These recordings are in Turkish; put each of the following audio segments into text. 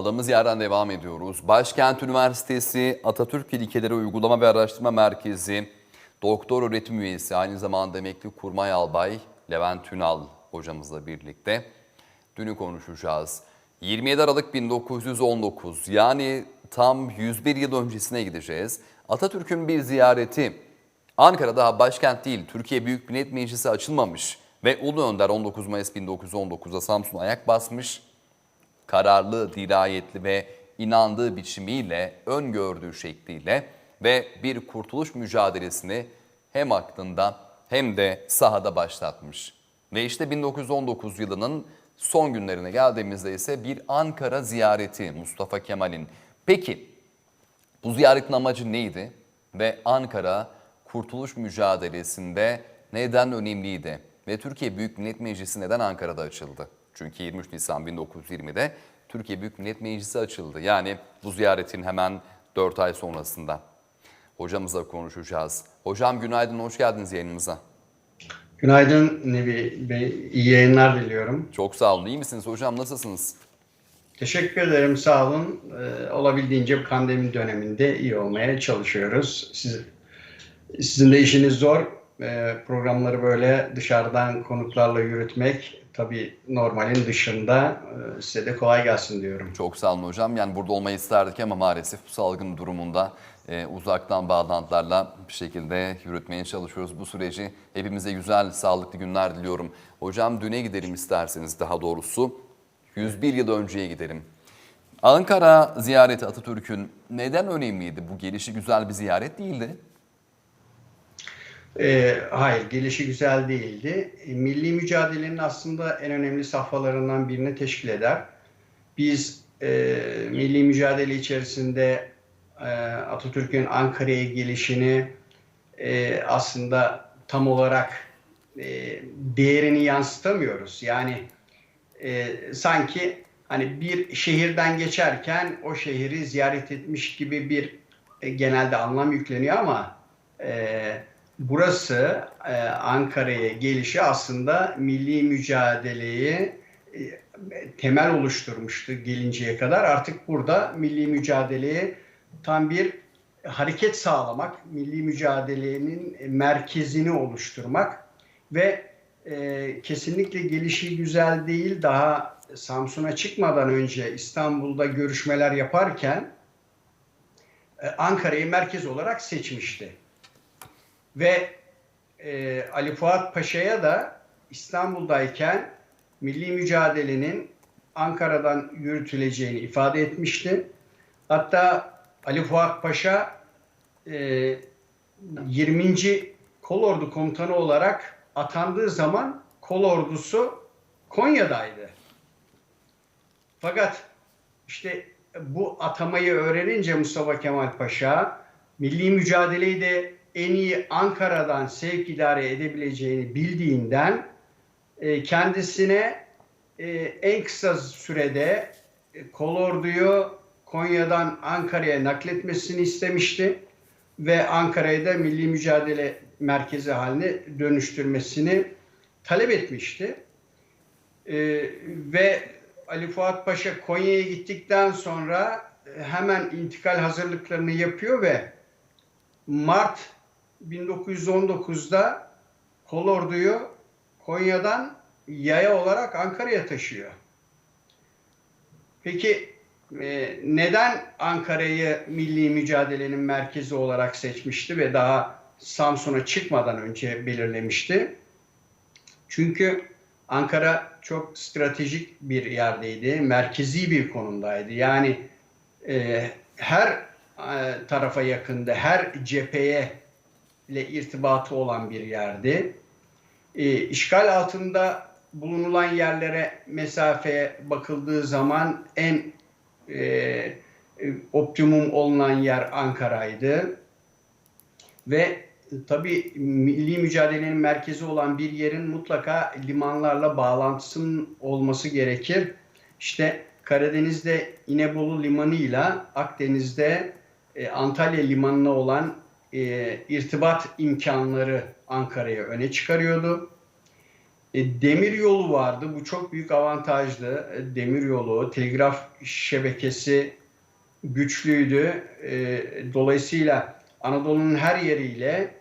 Kaldığımız yerden devam ediyoruz. Başkent Üniversitesi Atatürk İlkeleri Uygulama ve Araştırma Merkezi Doktor Öğretim Üyesi aynı zamanda emekli kurmay albay Levent Ünal hocamızla birlikte dünü konuşacağız. 27 Aralık 1919 yani tam 101 yıl öncesine gideceğiz. Atatürk'ün bir ziyareti Ankara daha başkent değil Türkiye Büyük Millet Meclisi açılmamış ve Ulu Önder 19 Mayıs 1919'da Samsun'a ayak basmış kararlı, dirayetli ve inandığı biçimiyle, öngördüğü şekliyle ve bir kurtuluş mücadelesini hem aklında hem de sahada başlatmış. Ve işte 1919 yılının son günlerine geldiğimizde ise bir Ankara ziyareti Mustafa Kemal'in. Peki bu ziyaretin amacı neydi? Ve Ankara kurtuluş mücadelesinde neden önemliydi? Ve Türkiye Büyük Millet Meclisi neden Ankara'da açıldı? Çünkü 23 Nisan 1920'de Türkiye Büyük Millet Meclisi açıldı. Yani bu ziyaretin hemen 4 ay sonrasında. Hocamızla konuşacağız. Hocam günaydın, hoş geldiniz yayınımıza. Günaydın Nebi Bey, iyi yayınlar diliyorum. Çok sağ olun. İyi misiniz hocam? Nasılsınız? Teşekkür ederim, sağ olun. Ee, olabildiğince pandemi döneminde iyi olmaya çalışıyoruz. Siz, sizin de işiniz zor. Ee, programları böyle dışarıdan konuklarla yürütmek tabii normalin dışında. Ee, size de kolay gelsin diyorum. Çok sağ olun hocam. Yani burada olmayı isterdik ama maalesef bu salgın durumunda e, uzaktan bağlantılarla bir şekilde yürütmeye çalışıyoruz bu süreci. Hepimize güzel, sağlıklı günler diliyorum. Hocam düne gidelim isterseniz daha doğrusu. 101 yıl önceye gidelim. Ankara ziyareti Atatürk'ün neden önemliydi? Bu gelişi güzel bir ziyaret değildi. Ee, hayır, gelişi güzel değildi. E, Milli mücadelenin aslında en önemli safhalarından birini teşkil eder. Biz e, milli mücadele içerisinde e, Atatürk'ün Ankara'ya gelişini e, aslında tam olarak e, değerini yansıtamıyoruz. Yani e, sanki hani bir şehirden geçerken o şehri ziyaret etmiş gibi bir e, genelde anlam yükleniyor ama e, burası e, Ankara'ya gelişi aslında milli mücadeleyi e, temel oluşturmuştu gelinceye kadar. Artık burada milli mücadeleye tam bir hareket sağlamak, milli mücadelenin merkezini oluşturmak ve e, kesinlikle gelişi güzel değil. Daha Samsun'a çıkmadan önce İstanbul'da görüşmeler yaparken e, Ankara'yı merkez olarak seçmişti. Ve e, Ali Fuat Paşa'ya da İstanbul'dayken milli mücadelenin Ankara'dan yürütüleceğini ifade etmişti. Hatta Ali Fuat Paşa e, 20. Kolordu Komutanı olarak atandığı zaman kolordusu Konya'daydı. Fakat işte bu atamayı öğrenince Mustafa Kemal Paşa milli mücadeleyi de en iyi Ankara'dan sevk idare edebileceğini bildiğinden e, kendisine e, en kısa sürede e, kolorduyu Konya'dan Ankara'ya nakletmesini istemişti ve Ankara'yı da milli mücadele merkezi haline dönüştürmesini talep etmişti. E, ve Ali Fuat Paşa Konya'ya gittikten sonra hemen intikal hazırlıklarını yapıyor ve Mart 1919'da kolorduyu Konya'dan yaya olarak Ankara'ya taşıyor. Peki e, neden Ankara'yı milli mücadelenin merkezi olarak seçmişti ve daha Samsun'a çıkmadan önce belirlemişti? Çünkü Ankara çok stratejik bir yerdeydi, merkezi bir konumdaydı. Yani e, her e, tarafa yakında, her cepheye ile irtibatı olan bir yerdi. E, işgal altında bulunulan yerlere mesafeye bakıldığı zaman en e, optimum olunan yer Ankara'ydı. Ve tabii milli mücadelenin merkezi olan bir yerin mutlaka limanlarla bağlantısının olması gerekir. İşte Karadeniz'de İnebolu Limanı ile Akdeniz'de e, Antalya Limanı'na olan e, irtibat imkanları Ankara'ya öne çıkarıyordu. E, demir yolu vardı. Bu çok büyük avantajlı. E, demir yolu, telgraf şebekesi güçlüydü. E, dolayısıyla Anadolu'nun her yeriyle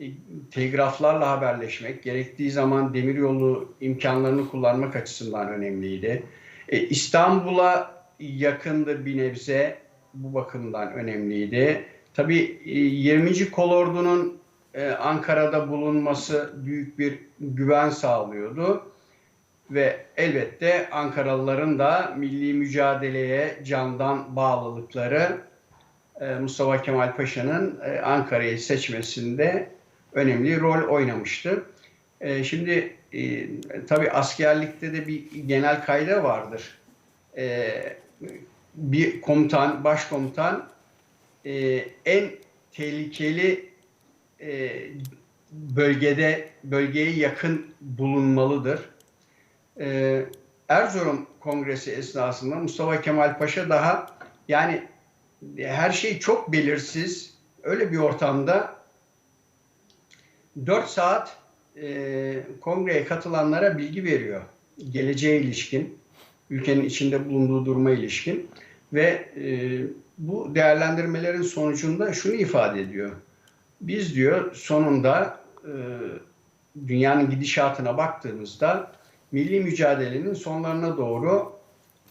e, telgraflarla haberleşmek, gerektiği zaman demiryolu imkanlarını kullanmak açısından önemliydi. E, İstanbul'a yakındı bir nebze bu bakımdan önemliydi. Tabii e, 20. Kolordu'nun e, Ankara'da bulunması büyük bir güven sağlıyordu. Ve elbette Ankaralıların da milli mücadeleye candan bağlılıkları e, Mustafa Kemal Paşa'nın e, Ankara'yı seçmesinde önemli rol oynamıştı. E, Şimdi e, tabii askerlikte de bir genel kayda vardır. E, Bir komutan, başkomutan e, en tehlikeli e, bölgede bölgeye yakın bulunmalıdır. E, Erzurum Kongresi esnasında Mustafa Kemal Paşa daha yani her şey çok belirsiz. Öyle bir ortamda 4 saat e, kongreye katılanlara bilgi veriyor. Geleceğe ilişkin, ülkenin içinde bulunduğu duruma ilişkin ve e, bu değerlendirmelerin sonucunda şunu ifade ediyor. Biz diyor sonunda e, dünyanın gidişatına baktığımızda milli mücadelenin sonlarına doğru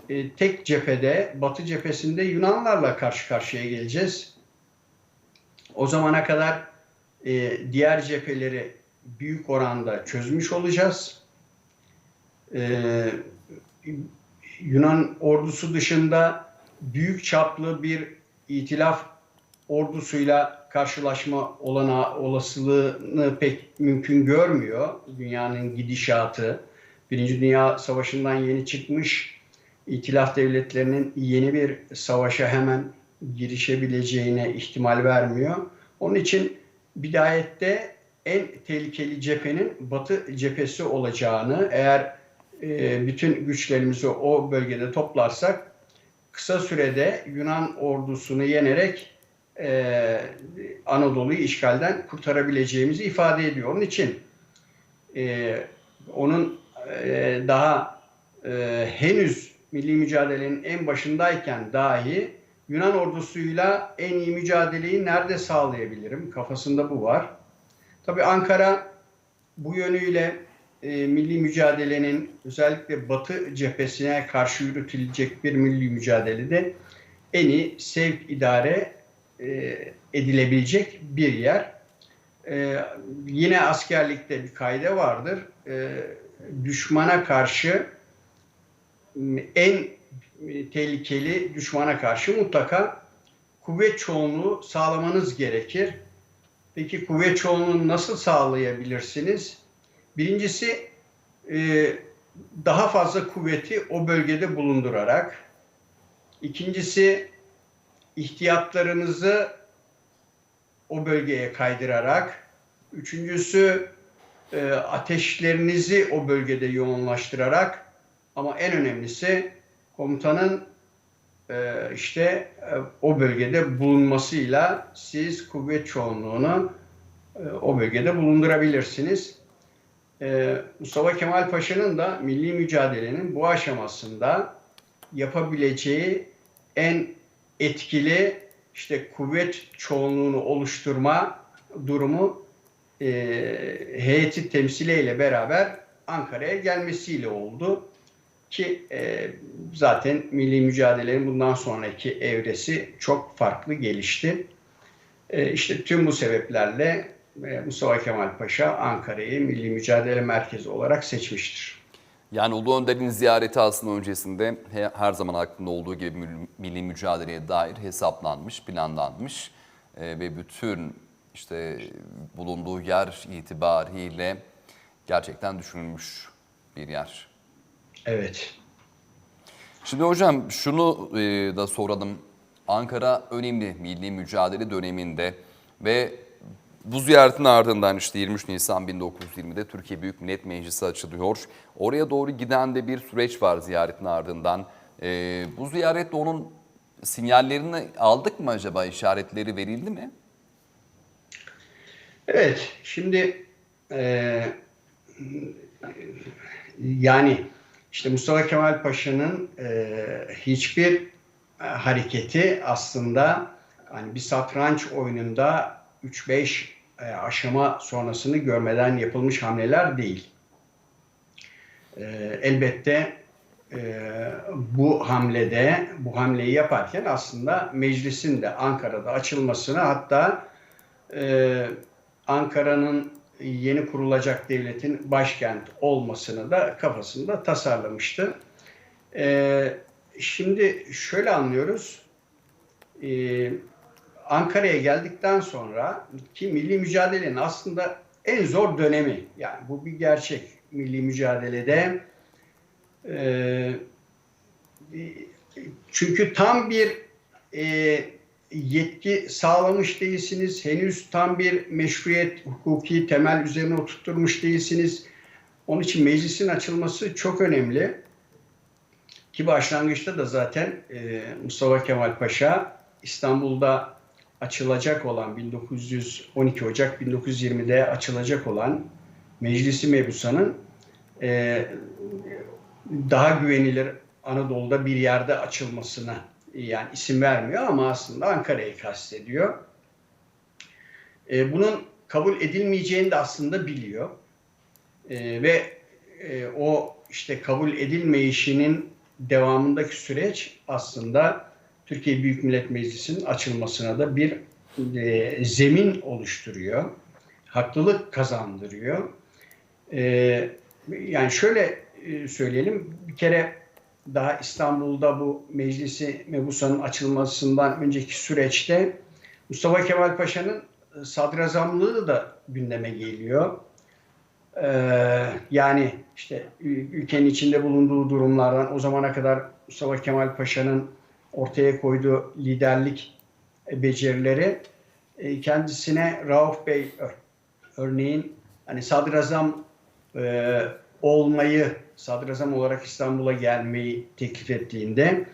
e, tek cephede, Batı cephesinde Yunanlarla karşı karşıya geleceğiz. O zamana kadar e, diğer cepheleri büyük oranda çözmüş olacağız. E, Yunan ordusu dışında büyük çaplı bir itilaf ordusuyla karşılaşma olana olasılığını pek mümkün görmüyor. Dünyanın gidişatı, Birinci Dünya Savaşı'ndan yeni çıkmış İtilaf devletlerinin yeni bir savaşa hemen girişebileceğine ihtimal vermiyor. Onun için bidayette en tehlikeli cephenin Batı cephesi olacağını, eğer e, bütün güçlerimizi o bölgede toplarsak kısa sürede Yunan ordusunu yenerek e, Anadolu'yu işgalden kurtarabileceğimizi ifade ediyor. Onun için e, onun e, daha e, henüz milli mücadelenin en başındayken dahi Yunan ordusuyla en iyi mücadeleyi nerede sağlayabilirim? Kafasında bu var. Tabii Ankara bu yönüyle e, milli mücadelenin özellikle Batı cephesine karşı yürütülecek bir milli mücadelede en iyi sevk idare e, edilebilecek bir yer. E, yine askerlikte bir kaide vardır. E, düşmana karşı en tehlikeli düşmana karşı mutlaka kuvvet çoğunluğu sağlamanız gerekir. Peki kuvvet çoğunluğunu nasıl sağlayabilirsiniz? Birincisi e, daha fazla kuvveti o bölgede bulundurarak. İkincisi ihtiyatlarınızı o bölgeye kaydırarak. Üçüncüsü e, ateşlerinizi o bölgede yoğunlaştırarak. Ama en önemlisi komutanın e, işte o bölgede bulunmasıyla siz kuvvet çoğunluğunu o bölgede bulundurabilirsiniz. E, Mustafa Kemal Paşa'nın da milli mücadelenin bu aşamasında yapabileceği en etkili işte kuvvet çoğunluğunu oluşturma durumu e, heyeti temsiliyle beraber Ankara'ya gelmesiyle oldu. Ki e, zaten milli mücadelenin bundan sonraki evresi çok farklı gelişti. E, işte tüm bu sebeplerle Mustafa Kemal Paşa Ankara'yı milli mücadele merkezi olarak seçmiştir. Yani Ulu Önder'in ziyareti aslında öncesinde he- her zaman aklında olduğu gibi mil- milli mücadeleye dair hesaplanmış, planlanmış e, ve bütün işte bulunduğu yer itibariyle gerçekten düşünülmüş bir yer. Evet. Şimdi hocam şunu e, da soralım. Ankara önemli milli mücadele döneminde ve bu ziyaretin ardından işte 23 Nisan 1920'de Türkiye Büyük Millet Meclisi açılıyor. Oraya doğru giden de bir süreç var ziyaretin ardından. E, bu ziyarette onun sinyallerini aldık mı acaba? işaretleri verildi mi? Evet, şimdi e, yani işte Mustafa Kemal Paşa'nın e, hiçbir e, hareketi aslında hani bir satranç oyununda 3-5 e, aşama sonrasını görmeden yapılmış hamleler değil. E, elbette e, bu hamlede, bu hamleyi yaparken aslında meclisin de Ankara'da açılmasını hatta Ankara'nın yeni kurulacak devletin başkent olmasını da kafasında tasarlamıştı. Şimdi şöyle anlıyoruz. E, Ankara'ya geldikten sonra ki milli mücadelenin aslında en zor dönemi yani bu bir gerçek milli mücadelede e, çünkü tam bir e, yetki sağlamış değilsiniz. Henüz tam bir meşruiyet hukuki temel üzerine oturtmuş değilsiniz. Onun için meclisin açılması çok önemli. Ki başlangıçta da zaten e, Mustafa Kemal Paşa İstanbul'da açılacak olan 1912 Ocak 1920'de açılacak olan Meclisi Mebusan'ın e, daha güvenilir Anadolu'da bir yerde açılmasına yani isim vermiyor ama aslında Ankara'yı kastediyor. E, bunun kabul edilmeyeceğini de aslında biliyor. E, ve e, o işte kabul edilmeyişinin devamındaki süreç aslında Türkiye Büyük Millet Meclisi'nin açılmasına da bir e, zemin oluşturuyor. Haklılık kazandırıyor. E, yani şöyle e, söyleyelim. Bir kere daha İstanbul'da bu meclisi Mebusa'nın açılmasından önceki süreçte Mustafa Kemal Paşa'nın sadrazamlığı da gündeme geliyor. Ee, yani işte ülkenin içinde bulunduğu durumlardan o zamana kadar Mustafa Kemal Paşa'nın ortaya koyduğu liderlik becerileri e, kendisine Rauf Bey örneğin hani sadrazam e, olmayı, sadrazam olarak İstanbul'a gelmeyi teklif ettiğinde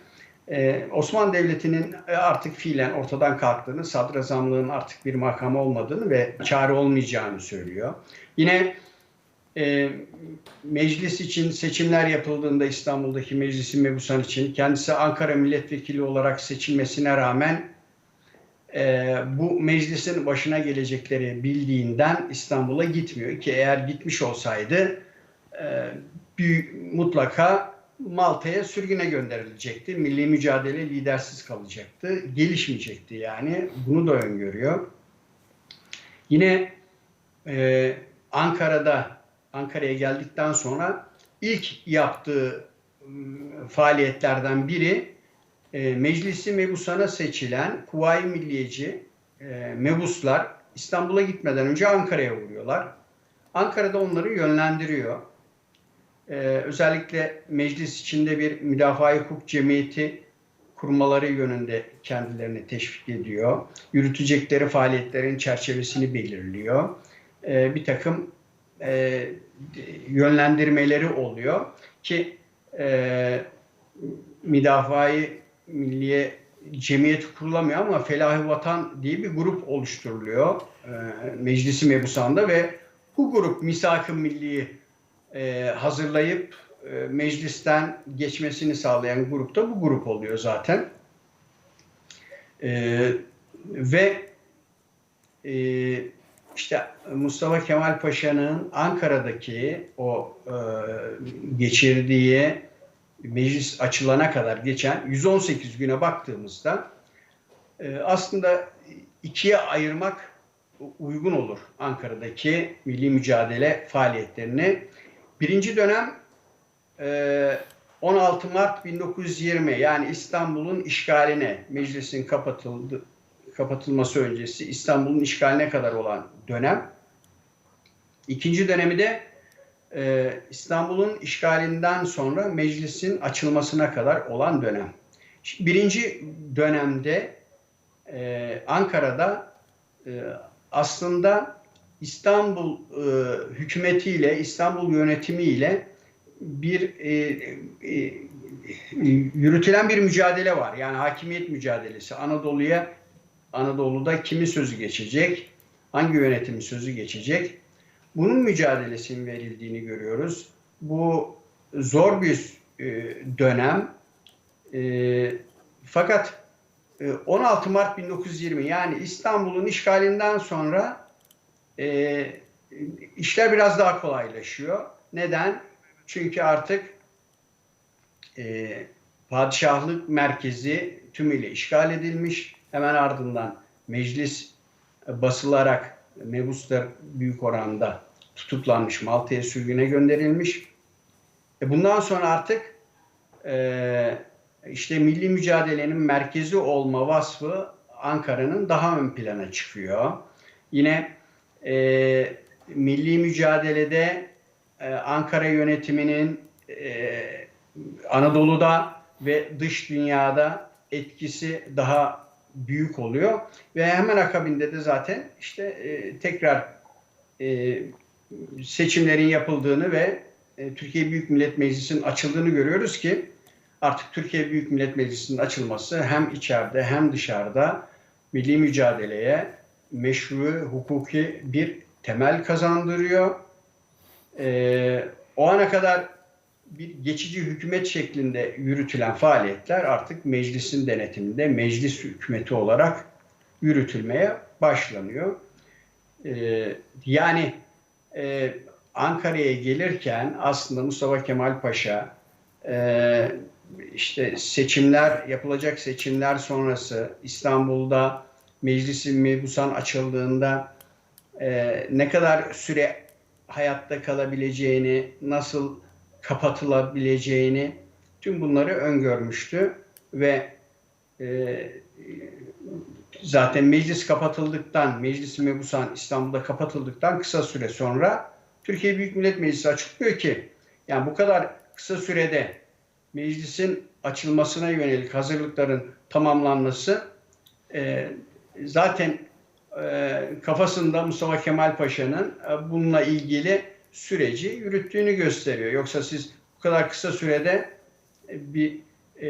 e, Osmanlı Devleti'nin artık fiilen ortadan kalktığını, sadrazamlığın artık bir makam olmadığını ve çare olmayacağını söylüyor. Yine e, meclis için seçimler yapıldığında İstanbul'daki meclisin mebusan için kendisi Ankara milletvekili olarak seçilmesine rağmen e, bu meclisin başına gelecekleri bildiğinden İstanbul'a gitmiyor ki eğer gitmiş olsaydı e, bir, mutlaka Malta'ya sürgüne gönderilecekti. Milli mücadele lidersiz kalacaktı. Gelişmeyecekti yani. Bunu da öngörüyor. Yine e, Ankara'da Ankara'ya geldikten sonra ilk yaptığı ıı, faaliyetlerden biri e, Meclisi Mebusan'a seçilen Kuvayi Milliyeci e, Mebuslar İstanbul'a gitmeden önce Ankara'ya uğruyorlar. Ankara'da onları yönlendiriyor. Ee, özellikle meclis içinde bir müdafaa hukuk cemiyeti kurmaları yönünde kendilerini teşvik ediyor. Yürütecekleri faaliyetlerin çerçevesini belirliyor. Bir takım e, yönlendirmeleri oluyor ki e, müdafaa milliye cemiyet kurulamıyor ama Felahi Vatan diye bir grup oluşturuluyor e, meclisi mebusanda ve bu grup misak-ı milliyi e, hazırlayıp e, meclisten geçmesini sağlayan grup da bu grup oluyor zaten. E, ve e, işte Mustafa Kemal Paşa'nın Ankara'daki o e, geçirdiği meclis açılana kadar geçen 118 güne baktığımızda e, aslında ikiye ayırmak uygun olur Ankara'daki milli mücadele faaliyetlerini. Birinci dönem 16 Mart 1920 yani İstanbul'un işgaline, meclisin kapatıldı, kapatılması öncesi İstanbul'un işgaline kadar olan dönem. İkinci dönemi de İstanbul'un işgalinden sonra meclisin açılmasına kadar olan dönem. Birinci dönemde Ankara'da aslında İstanbul e, hükümetiyle, İstanbul yönetimiyle bir e, e, yürütülen bir mücadele var. Yani hakimiyet mücadelesi. Anadolu'ya Anadolu'da kimin sözü geçecek? Hangi yönetimin sözü geçecek? bunun mücadelesinin verildiğini görüyoruz. Bu zor bir e, dönem. E, fakat e, 16 Mart 1920 yani İstanbul'un işgalinden sonra e, işler biraz daha kolaylaşıyor. Neden? Çünkü artık e, padişahlık merkezi tümüyle işgal edilmiş. Hemen ardından meclis basılarak mebuslar büyük oranda tutuklanmış, Malta'ya sürgüne gönderilmiş. E bundan sonra artık e, işte milli mücadelenin merkezi olma vasfı Ankara'nın daha ön plana çıkıyor. Yine e, milli mücadelede e, Ankara yönetiminin e, Anadolu'da ve dış dünyada etkisi daha büyük oluyor ve hemen akabinde de zaten işte e, tekrar e, seçimlerin yapıldığını ve e, Türkiye Büyük Millet Meclisi'nin açıldığını görüyoruz ki artık Türkiye Büyük Millet Meclisi'nin açılması hem içeride hem dışarıda milli mücadeleye meşru hukuki bir temel kazandırıyor. E, o ana kadar bir geçici hükümet şeklinde yürütülen faaliyetler artık meclisin denetiminde meclis hükümeti olarak yürütülmeye başlanıyor. Ee, yani e, Ankara'ya gelirken aslında Mustafa Kemal Paşa e, işte seçimler yapılacak seçimler sonrası İstanbul'da meclisin mebusan açıldığında e, ne kadar süre hayatta kalabileceğini, nasıl kapatılabileceğini tüm bunları öngörmüştü ve e, zaten meclis kapatıldıktan, meclis mebusan İstanbul'da kapatıldıktan kısa süre sonra Türkiye Büyük Millet Meclisi açıklıyor ki yani bu kadar kısa sürede meclisin açılmasına yönelik hazırlıkların tamamlanması e, zaten e, kafasında Mustafa Kemal Paşa'nın e, bununla ilgili süreci yürüttüğünü gösteriyor. Yoksa siz bu kadar kısa sürede e, bir e,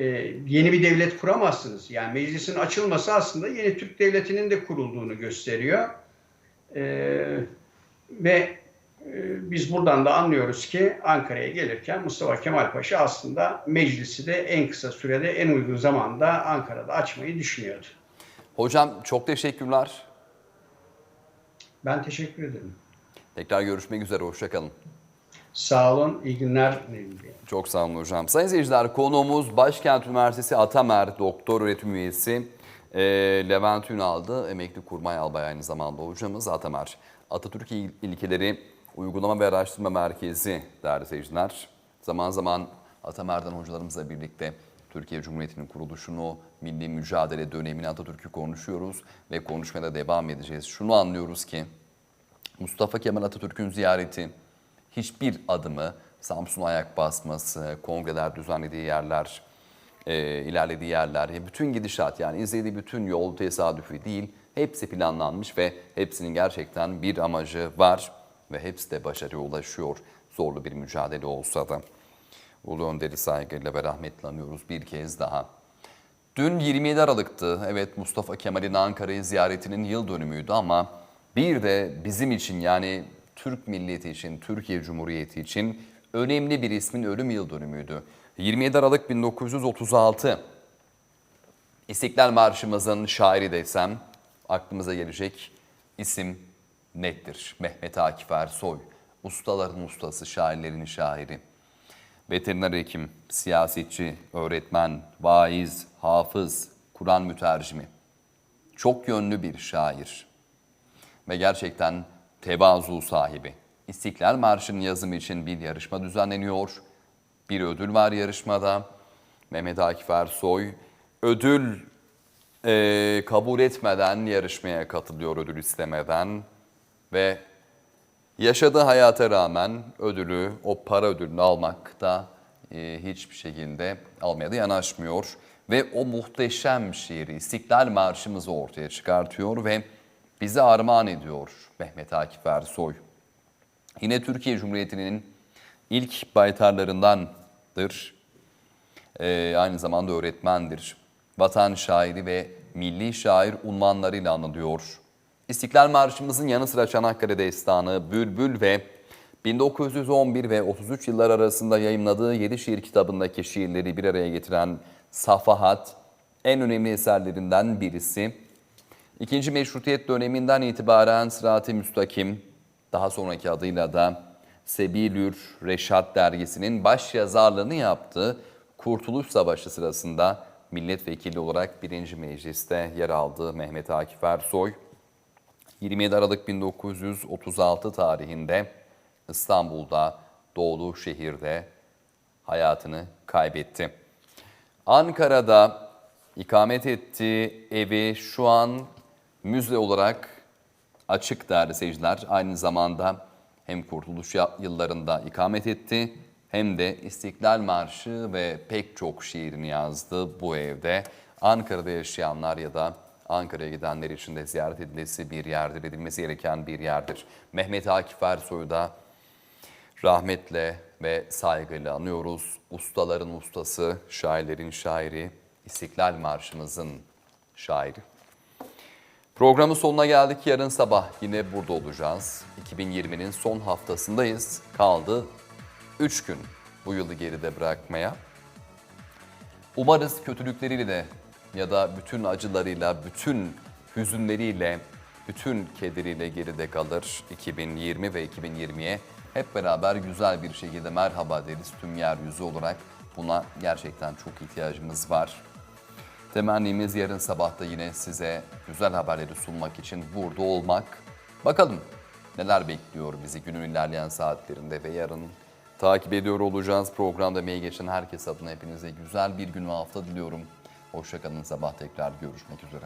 yeni bir devlet kuramazsınız. Yani meclisin açılması aslında yeni Türk devletinin de kurulduğunu gösteriyor. E, ve e, biz buradan da anlıyoruz ki Ankara'ya gelirken Mustafa Kemal Paşa aslında meclisi de en kısa sürede en uygun zamanda Ankara'da açmayı düşünüyordu. Hocam çok teşekkürler. Ben teşekkür ederim. Tekrar görüşmek üzere. Hoşçakalın. Sağ olun, iyi günler. Çok sağ olun hocam. Sayın seyirciler konuğumuz Başkent Üniversitesi Atamer Doktor Öğretim Üyesi e, Levent Ünal'dı. Emekli kurmay albay aynı zamanda hocamız Atamer. Atatürk İl- İlkeleri Uygulama ve Araştırma Merkezi değerli seyirciler. Zaman zaman Atamer'den hocalarımızla birlikte Türkiye Cumhuriyeti'nin kuruluşunu, milli mücadele dönemini Atatürk'ü konuşuyoruz ve konuşmaya da devam edeceğiz. Şunu anlıyoruz ki Mustafa Kemal Atatürk'ün ziyareti hiçbir adımı Samsun'a ayak basması, kongreler düzenlediği yerler, e, ilerlediği yerler, bütün gidişat yani izlediği bütün yol tesadüfi değil, hepsi planlanmış ve hepsinin gerçekten bir amacı var ve hepsi de başarıya ulaşıyor. Zorlu bir mücadele olsa da. Ulu Önder'i saygıyla ve rahmetle anıyoruz bir kez daha. Dün 27 Aralık'tı. Evet Mustafa Kemal'in Ankara'yı ziyaretinin yıl dönümüydü ama bir de bizim için yani Türk milleti için, Türkiye Cumhuriyeti için önemli bir ismin ölüm yıl dönümüydü. 27 Aralık 1936. İstiklal Marşımızın şairi desem aklımıza gelecek isim nettir. Mehmet Akif Ersoy. Ustaların ustası, şairlerin şairi. Veteriner hekim, siyasetçi, öğretmen, vaiz, hafız, Kur'an mütercimi. Çok yönlü bir şair ve gerçekten tevazu sahibi. İstiklal Marşı'nın yazımı için bir yarışma düzenleniyor. Bir ödül var yarışmada. Mehmet Akif Ersoy ödül eee, kabul etmeden yarışmaya katılıyor ödül istemeden ve Yaşadığı hayata rağmen ödülü, o para ödülünü almak da e, hiçbir şekilde almaya da yanaşmıyor. Ve o muhteşem şiiri İstiklal Marşımızı ortaya çıkartıyor ve bize armağan ediyor Mehmet Akif Ersoy. Yine Türkiye Cumhuriyeti'nin ilk baytarlarındandır. Ee, aynı zamanda öğretmendir. Vatan şairi ve milli şair unvanlarıyla anılıyor. İstiklal Marşımızın yanı sıra Çanakkale Destanı, Bülbül ve 1911 ve 33 yıllar arasında yayımladığı 7 şiir kitabındaki şiirleri bir araya getiren Safahat en önemli eserlerinden birisi. İkinci Meşrutiyet döneminden itibaren Sırat-ı Müstakim, daha sonraki adıyla da Sebilür Reşat dergisinin baş yazarlığını yaptığı Kurtuluş Savaşı sırasında milletvekili olarak 1. Meclis'te yer aldı Mehmet Akif Ersoy. 27 Aralık 1936 tarihinde İstanbul'da doğduğu şehirde hayatını kaybetti. Ankara'da ikamet ettiği evi şu an müze olarak açık değerli seyirciler. Aynı zamanda hem kurtuluş yıllarında ikamet etti hem de İstiklal Marşı ve pek çok şiirini yazdı bu evde. Ankara'da yaşayanlar ya da Ankara'ya gidenler için de ziyaret edilmesi bir yerdir, edilmesi gereken bir yerdir. Mehmet Akif Ersoy'u da rahmetle ve saygıyla anıyoruz. Ustaların ustası, şairlerin şairi, İstiklal Marşımızın şairi. Programın sonuna geldik. Yarın sabah yine burada olacağız. 2020'nin son haftasındayız. Kaldı 3 gün bu yılı geride bırakmaya. Umarız kötülükleriyle ya da bütün acılarıyla, bütün hüzünleriyle, bütün kederiyle geride kalır 2020 ve 2020'ye. Hep beraber güzel bir şekilde merhaba deriz tüm yeryüzü olarak. Buna gerçekten çok ihtiyacımız var. Temennimiz yarın sabah da yine size güzel haberleri sunmak için burada olmak. Bakalım neler bekliyor bizi günün ilerleyen saatlerinde ve yarın takip ediyor olacağız. Programda emeği geçen herkes adına hepinize güzel bir gün ve hafta diliyorum. Hoşçakalın sabah tekrar görüşmek üzere.